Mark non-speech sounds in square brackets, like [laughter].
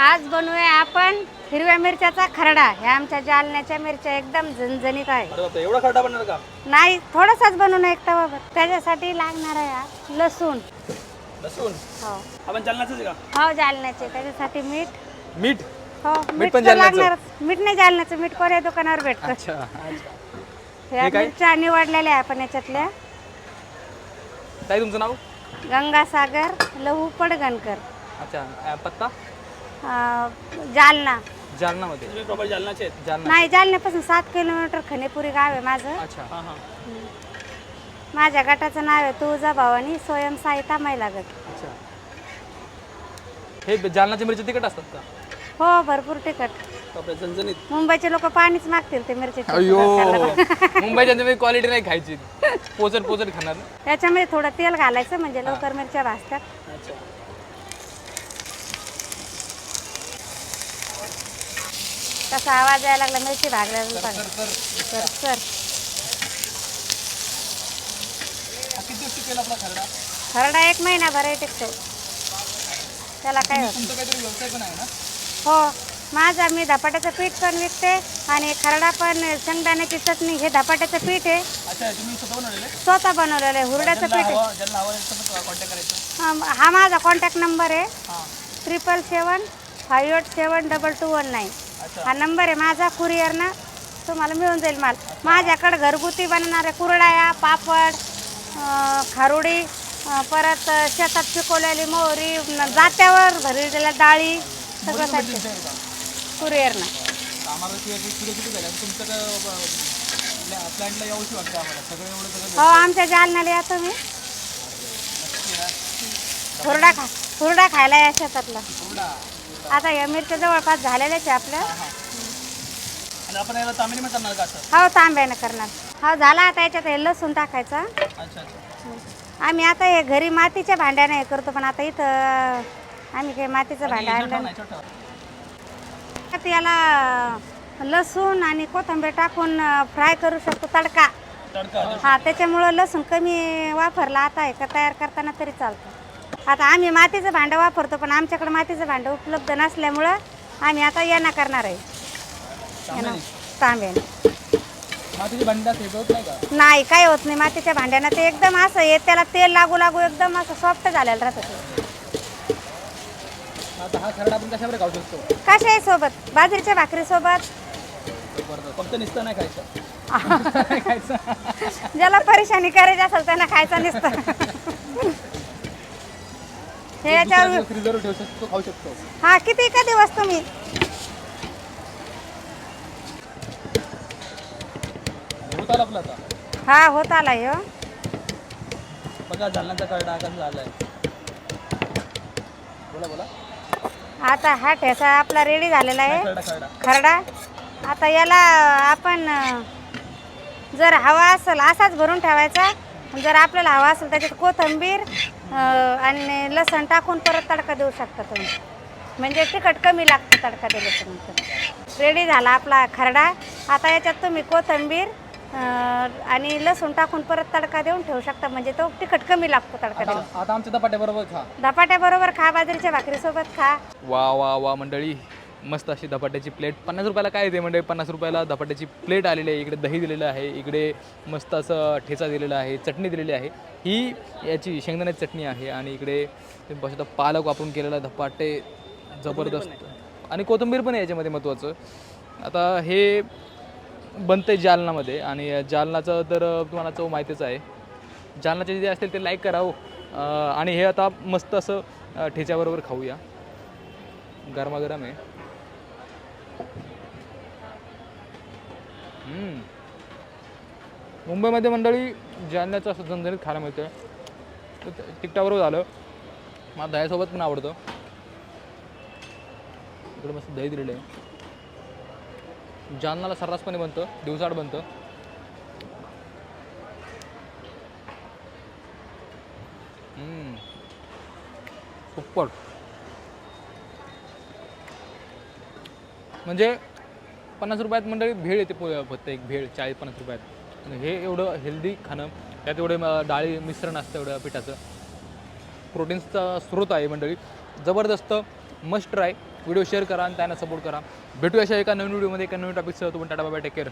आज बनवूया आपण हिरव्या मिरच्याचा खरडा. ह्या आमच्या जालन्याच्या मिरच्या एकदम झणझणीत आहे. अरे बापरे एवढा खड्डा बनणार का? नाही थोडासाच बनवून एक तवा त्याच्यासाठी लागणार आहे हा लसूण. लसूण? हो. आपण चालण्याच का? हो जालन्याचे. त्याच्यासाठी मीठ. मीठ? हो मीठ पण तर जालन्याचं? लागणारच. मीठ नाही जालन्याचं. मीठ कोण्या दुकानावर भेटतं? अच्छा. ह्या हे काय? मिरच्या निवडलेल्या आहे आपण याच्यातल्या. ताई तुमचं नाव? गंगासागर लहू पडगणकर. अच्छा. अं, पत्ता? अं, जालना. जालनामध्ये? तुम्ही प्रॉपर जालनाचे आहेत? जालना. नाही जालन्यापासून सात किलोमीटर खनेपुरी गाव आहे माझं. अच्छा. हां हां. माझ्या गटाचं नाव आहे तुळजा भवानी स्वयंसहायता महिला गट. अच्छा. हे जालनाचे मिरची तिखट असतात का? हो भरपूर तिखट. बापरे झणझणीत. मुंबईचे लोक पाणीच मागतील ते मिरचीचे अयो खायला. [laughs] मुंबईच्या तुम्ही क्वालिटी नाही खायची. पोचट पोचट खाणार. त्याच्यामध्ये थोडं तेल घालायचं म्हणजे लवकर मिरच्या भाजतात. अच्छा. तसा आवाज यायला लागला मिरची भागल्या सर सर खरडा? खरडा एक महिनाभर आहे टिकतो. त्याला काय हो माझा मी धपाट्याचं पीठ पण विकते आणि खरडा पण शेंगदाण्याची चटणी हे धपाट्याचं पीठ आहे. स्वतः बनवलेले आहे? हुरड्याचं पीठ आहे. हा हा माझा कॉन्टॅक्ट नंबर आहे. Triple seven five eight seven double two one nine हा नंबर आहे माझा कुरिअरनं तुम्हाला मिळून जाईल माल. माझ्याकडे घरगुती बनणारे कुरडाया पापड खारुडी परत शेतात पिकवलेली मोहरी जात्यावर भरलेल्या डाळी सगळं साहित्य. कुरिअरनं हो आमच्या जालन्याला या तुम्ही. हुरडा खा हुरडा खायला या शेतातला. आता या मिरच्या जवळपास झालेल्याच आहे आपल्या. आणि आपण याला तामिळमध्ये करणार का असं? हो तांब्यानं करणार. हो झाला आता याच्यात हे लसूण टाकायचा. अच्छा अच्छा. आम्ही आता हे घरी मातीच्या भांड्याने हे करतो पण आता इथं आम्ही काही मातीचं भांडं आणलं नाही छोटं. नाही. आता याला लसूण आणि कोथिंबीर टाकून फ्राय करू शकतो तडका. तडका हा त्याच्यामुळं लसूण कमी वापरला आता का तयार करताना तरी चालतं. आता आम्ही मातीचं भांडं वापरतो पण आमच्याकडे मातीचं भांडं उपलब्ध नसल्यामुळं आम्ही आता यांना करणार आहे. यानं तांब्याने नाही का? नाही काय होत नाही. मातीच्या भांड्यानं ते एकदम असं आहे त्याला तेल लागू लागू एकदम असं सॉफ्ट झालेलं राहतं ते. आता हा खरडा आपण कशावर खाऊ शकतो? कशाही सोबत बाजरीच्या भाकरी सोबत. फक्त नुसतं नाही खायचं. [laughs] खायचं. ज्याला परेशानी करायची असेल त्यांना खायचं नसतं. हे याच्यावर फ्रीजवर ठेवू शकतो खाऊ शकतो. हा किती का दिवस तुम्ही? होत आला आपला आता. हा होत आला हो. बघा जालन्याचा खरडा कसा झालाय. बोला बोला. आता हा ठेसा आपला रेडी झालेला आहे. खरडा आता याला आपण अं, जर हवा असेल असाच भरून ठेवायचा. जर आपल्याला हवा असेल त्याच्यात कोथिंबीर आणि लसण टाकून परत तडका देऊ शकता तुम्ही. म्हणजे तिखट कमी लागतं तडका दिल्याच्यानंतर रेडी झाला आपला खरडा. आता याच्यात तुम्ही कोथिंबीर आणि लसूण टाकून परत तडका देऊन ठेवू शकता. म्हणजे तो तिखट कमी लागतो तडका देऊन. आता आमच्या बरोबर खा. धपाट्याबरोबर खा बाजरीच्या भाकरीसोबत खा. वा वा वा मंडळी. मस्त अशी धपाट्याची प्लेट पन्नास रुपयाला काय येते म्हणजे पन्नास रुपयाला धपाट्याची प्लेट आलेली आहे. इकडे दही दिलेलं आहे. इकडे मस्त असं ठेचा दिलेला आहे. चटणी दिलेली आहे. ही याची शेंगदाण्याची चटणी आहे आणि इकडे तुम्ही पालक वापरून केलेला धपाटे जबरदस्त. आणि कोथिंबीर पण आहे याच्यामध्ये महत्त्वाचं आता हे बनतं आहे जालनामध्ये आणि जालनाचं तर तुम्हाला चव माहितीच आहे. जालनाचे जे असतील ते लाईक करावं हो. आणि हे आता मस्त असं ठेच्याबरोबर खाऊया. गरमागरम आहे. मुंबईमध्ये मंडळी जालन्याचं असं झणझणीत खायला मिळतं तर तिकटाबरोबर झालं. मला दह्यासोबत पण आवडतं. इकडे मस्त दही दिलेलं आहे. जालनाला सर्रासपणे बनतं दिवसाड बनतं. हम्म. म्हणजे पन्नास रुपयात मंडळी भेळ येते पो- फक्त एक भेळ चाळीस पन्नास रुपयात. आणि हे एवढं हेल्दी खाणं त्यात एवढे डाळी मिश्रण असतं एवढं पिठाचं. प्रोटीन्सचा स्रोत आहे मंडळी. जबरदस्त मस्ट ट्राय व्हिडिओ शेअर करा आणि त्यांना सपोर्ट करा. भेटूया अशा एका नवीन व्हिडिओमध्ये एका नवीन टॉपिकसह तुम्ही टाटा बाय टेक केअर